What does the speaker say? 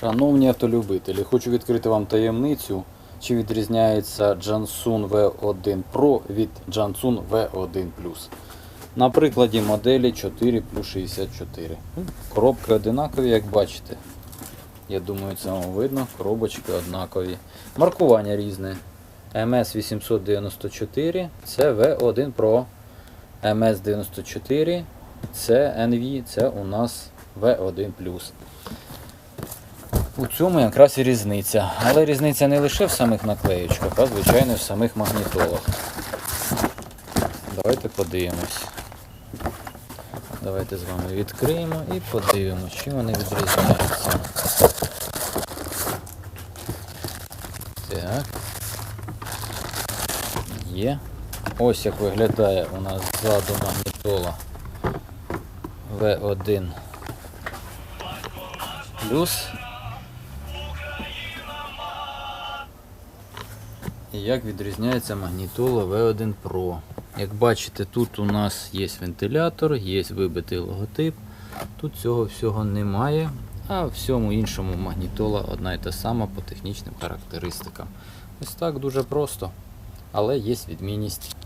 Шановні автолюбителі, хочу відкрити вам таємницю, чи відрізняється Jansun V1 Pro від Jansun V1 Plus. На прикладі моделі 4 плюс 64. Ну, Коробки одинакові, як бачите. Я думаю, це вам видно. Коробочки однакові. Маркування різне. MS894 це V1 Pro. MS94 це NV, це у нас V1 Plus. У цьому якраз і різниця. Але різниця не лише в самих наклеєчках, а звичайно в самих магнітолах. Давайте подивимось. Давайте з вами відкриємо і подивимось, чим вони відрізняються. Так. Є. Ось як виглядає у нас ззаду магнітола V1 плюс. І як відрізняється магнітола V1 Pro. Як бачите, тут у нас є вентилятор, є вибитий логотип. Тут цього всього немає, а в всьому іншому магнітола одна і та сама по технічним характеристикам. Ось так дуже просто, але є відмінність.